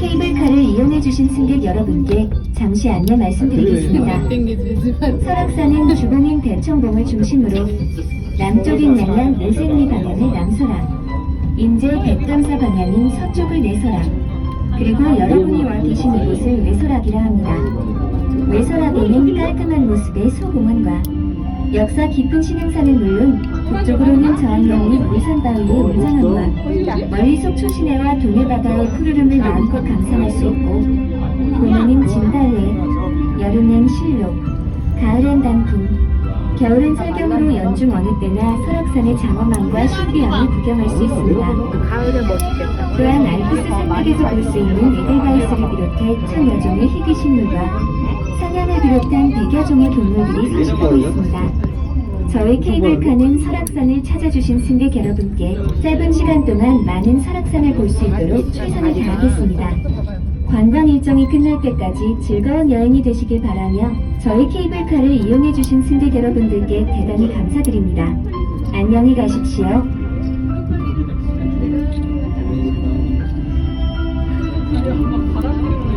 케이블카를 이용해주신 승객 여러분께 잠시 안내 말씀드리겠습니다. 설악산은 주방인 대청봉을 중심으로 남쪽인 양양 내생리 방향의 남서랑, 인제 백감사 방향인 서쪽을 내서랑, 그리고 여러분이 와 계신 이곳을 외서락이라 합니다. 외서락에는 깔끔한 모습의 소공원과 역사 깊은 신흥사는 물론 북쪽으로는 저항령이 울산 바위의 웅장함과 멀리 속초 시내와 동해 바다의 푸르름을 마음껏 감상할 수 있고 봄에는 진달래, 여름엔 실록, 가을엔 단풍, 겨울엔 설경으로 연중 어느 때나 설악산의 장엄함과 신비함을 구경할 수 있습니다. 또한 알프스 산맥에서 볼 수 있는 에델바이스를 비롯해 천여 종의 희귀식물과 사냥을 비롯한 백여 종의 동물들이 서식하고 있습니다. 저희 케이블카는 설악산을 찾아주신 승객 여러분께 짧은 시간 동안 많은 설악산을 볼 수 있도록 최선을 다하겠습니다. 관광 일정이 끝날 때까지 즐거운 여행이 되시길 바라며 저희 케이블카를 이용해주신 승객 여러분들께 대단히 감사드립니다. 안녕히 가십시오. 네.